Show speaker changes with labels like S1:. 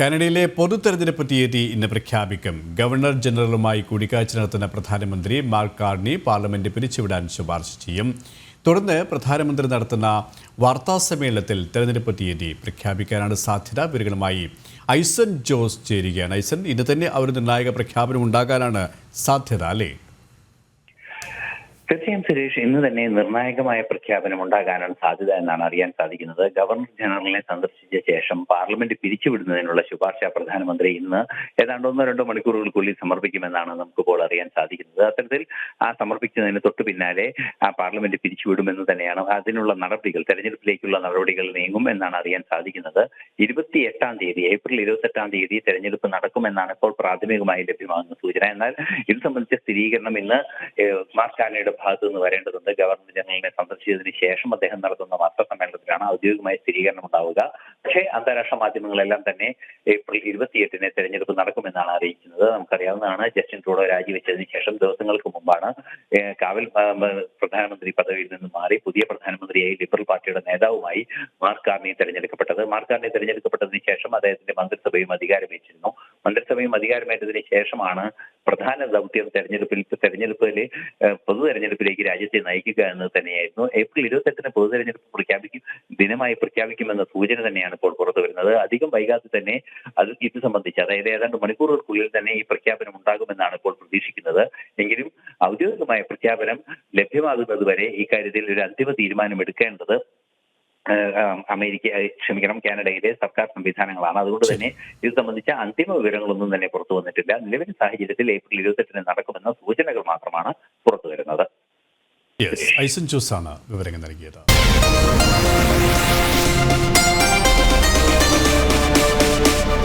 S1: കാനഡയിലെ പൊതു തെരഞ്ഞെടുപ്പ് തീയതി ഇന്ന് പ്രഖ്യാപിക്കും. ഗവർണർ ജനറലുമായി കൂടിക്കാഴ്ച നടത്തുന്ന പ്രധാനമന്ത്രി മാർക്ക് കാർണി പാർലമെന്റ് പിരിച്ചുവിടാൻ ശുപാർശ ചെയ്യും. തുടർന്ന് പ്രധാനമന്ത്രി നടത്തുന്ന വാർത്താ സമ്മേളനത്തിൽ തെരഞ്ഞെടുപ്പ് തീയതി പ്രഖ്യാപിക്കാനാണ് സാധ്യത. വിവരങ്ങളുമായി ഐസൻ ജോസ് ചേരുകയാണ്. ഐസൻ ഇന്ന് തന്നെ അവർ നിർണായക പ്രഖ്യാപനം ഉണ്ടാകാനാണ് സാധ്യത അല്ലേ?
S2: തീർച്ചയായും സുരേഷ് ഇന്ന് തന്നെ നിർണായകമായ പ്രഖ്യാപനം ഉണ്ടാകാനാണ് സാധ്യത എന്നാണ് അറിയാൻ സാധിക്കുന്നത്. ഗവർണർ ജനറലിനെ സന്ദർശിച്ച ശേഷം പാർലമെന്റ് പിരിച്ചുവിടുന്നതിനുള്ള ശുപാർശ പ്രധാനമന്ത്രി ഇന്ന് ഏതാണ്ട് ഒന്നോ രണ്ടോ മണിക്കൂറുകൾക്കുള്ളിൽ സമർപ്പിക്കുമെന്നാണ് നമുക്കിപ്പോൾ അറിയാൻ സാധിക്കുന്നത്. അത്തരത്തിൽ ആ സമർപ്പിക്കുന്നതിന് തൊട്ടു പിന്നാലെ ആ പാർലമെന്റ് പിരിച്ചുവിടുമെന്ന് തന്നെയാണ് അതിനുള്ള നടപടികൾ തെരഞ്ഞെടുപ്പിലേക്കുള്ള നടപടികൾ നീങ്ങും എന്നാണ് അറിയാൻ സാധിക്കുന്നത്. ഇരുപത്തി എട്ടാം തീയതി ഏപ്രിൽ ഇരുപത്തെട്ടാം തീയതി തെരഞ്ഞെടുപ്പ് നടക്കുമെന്നാണ് ഇപ്പോൾ പ്രാഥമികമായി ലഭ്യമാകുന്ന സൂചന. എന്നാൽ ഇത് സംബന്ധിച്ച സ്ഥിരീകരണം ഇന്ന് മാർക്കാനയുടെ മാർക്ക് കാനയുടെ ഭാഗത്തു നിന്ന് വരേണ്ടതുണ്ട്. ഗവർണർ ജനറലിനെ സന്ദർശിച്ചതിന് ശേഷം അദ്ദേഹം നടത്തുന്ന വാർത്താസമ്മേളനത്തിലാണ് ഔദ്യോഗികമായ സ്ഥിരീകരണം ഉണ്ടാവുക. പക്ഷേ അന്താരാഷ്ട്ര മാധ്യമങ്ങളെല്ലാം തന്നെ ഏപ്രിൽ ഇരുപത്തിയെട്ടിന് തെരഞ്ഞെടുപ്പ് നടക്കുമെന്നാണ് അറിയിക്കുന്നത്. നമുക്കറിയാവുന്നതാണ് ജസ്റ്റിൻ ട്രൂഡോ രാജിവെച്ചതിന് ശേഷം ദിവസങ്ങൾക്ക് മുമ്പാണ് കാവൽ പ്രധാനമന്ത്രി പദവിയിൽ നിന്ന് മാറി പുതിയ പ്രധാനമന്ത്രിയായി ലിബറൽ പാർട്ടിയുടെ നേതാവുമായി മാർക്ക് കാർണി തെരഞ്ഞെടുക്കപ്പെട്ടത്. മാർക്ക് കാർണി തെരഞ്ഞെടുക്കപ്പെട്ടതിന് ശേഷം അദ്ദേഹത്തിന്റെ മന്ത്രിസഭയും അധികാരമേറ്റിരുന്നു. മന്ത്രിസഭയും അധികാരമേറ്റതിന് ശേഷമാണ് പ്രധാന ദൗത്യം തെരഞ്ഞെടുപ്പിൽ തെരഞ്ഞെടുപ്പിലെ പൊതു തെരഞ്ഞെടുപ്പിലേക്ക് രാജ്യത്തെ നയിക്കുക എന്നത് തന്നെയായിരുന്നു. ഏപ്രിൽ ഇരുപത്തെട്ടിന് പൊതു തെരഞ്ഞെടുപ്പ് പ്രഖ്യാപിക്കും ദിനമായി പ്രഖ്യാപിക്കുമെന്ന സൂചന തന്നെയാണ് ഇപ്പോൾ പുറത്തു വരുന്നത്. അധികം വൈകാതെ തന്നെ അത് ഇത് സംബന്ധിച്ച് അതായത് ഏതാണ്ട് മണിക്കൂറുകൾക്കുള്ളിൽ തന്നെ ഈ പ്രഖ്യാപനം ഉണ്ടാകുമെന്നാണ് ഇപ്പോൾ പ്രതീക്ഷിക്കുന്നത്. എങ്കിലും ഔദ്യോഗികമായ പ്രഖ്യാപനം ലഭ്യമാകുന്നത് വരെ ഇക്കാര്യത്തിൽ കാര്യത്തിൽ ഒരു അന്തിമ തീരുമാനം എടുക്കേണ്ടത് അമേരിക്ക ക്ഷമിക്കണം കാനഡയിലെ സർക്കാർ സംവിധാനങ്ങളാണ്. അതുകൊണ്ട് തന്നെ ഇത് സംബന്ധിച്ച അന്തിമ വിവരങ്ങളൊന്നും തന്നെ പുറത്തു വന്നിട്ടില്ല. നിലവിലെ സാഹചര്യത്തിൽ ഏപ്രിൽ ഇരുപത്തെട്ടിന് നടക്കുമെന്ന സൂചനകൾ മാത്രമാണ് പുറത്തു വരുന്നത്.
S1: ഐസൻ വിവരങ്ങൾ നൽകിയത്.